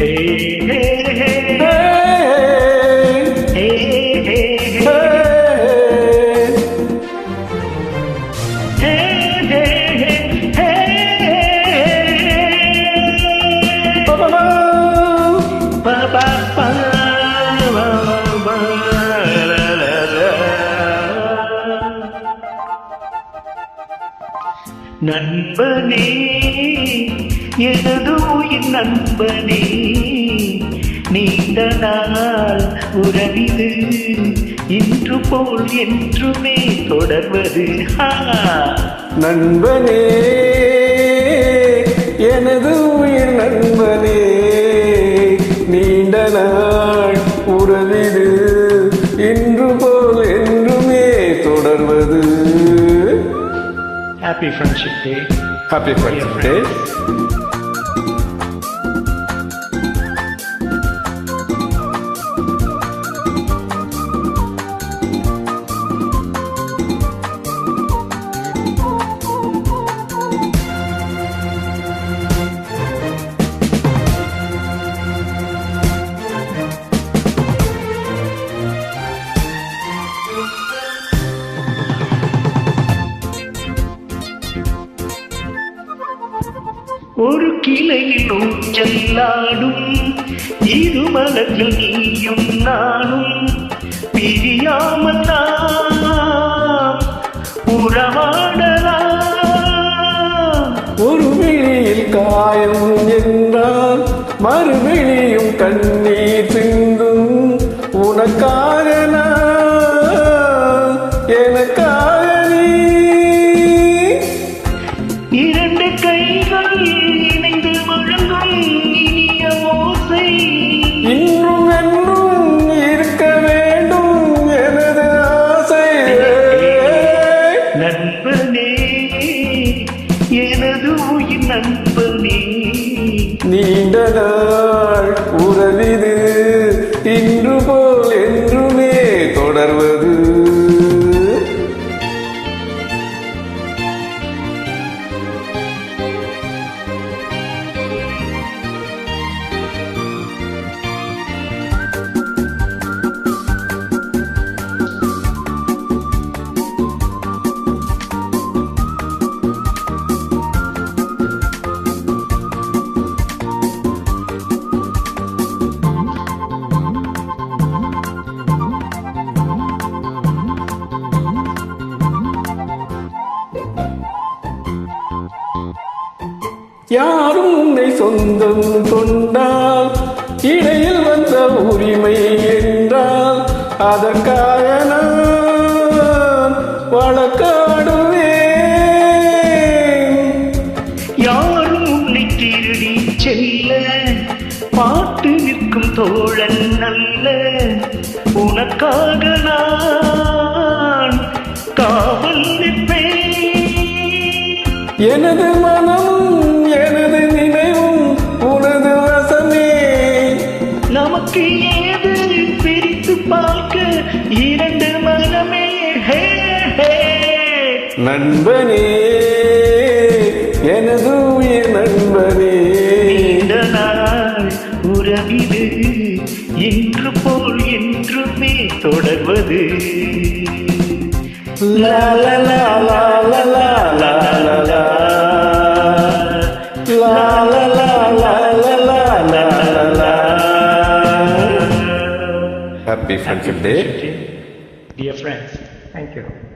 hey, hey. நண்பனே எனது உயிர் நண்பனே நீண்ட நாள் உறவிது இன்று போல் என்றுமே தொடர்வது. நண்பனே Happy Friendship Day. Happy Friendship Day. ஒரு கிளையில் ஊஞ்சலாடும் இரு மலர்கள் நீயும் நானும் பிரியாமல் நாம் உறவாடலாம். ஒரு விழியில் காயம் என்றால் மறுவிழியும் கண்ணீர் நட்பு நீண்ட நாள் உறவிது இன்று போல் என்றுமே தொடர்வது. யாரும் உன்னை சொந்தம் கொண்டால் இடையில் வந்த உரிமை என்றால் அதற்காக நான் வழக்காடுவேன். யாரும் உன்னை திருடி செல்ல பாட்டு நிற்கும் தோழன் அல்ல. உனக்காக நான் காவல் நிற்பேன். எனது மனமும் ஏது பிரித்து பார்க்க இரண்டு மனமே. நண்பனே எனது உயிர் நண்பனே. உறவிது இன்று போல் என்றுமே தொடர்வது. லா லா Happy Friendship Day. Dear friends, thank you.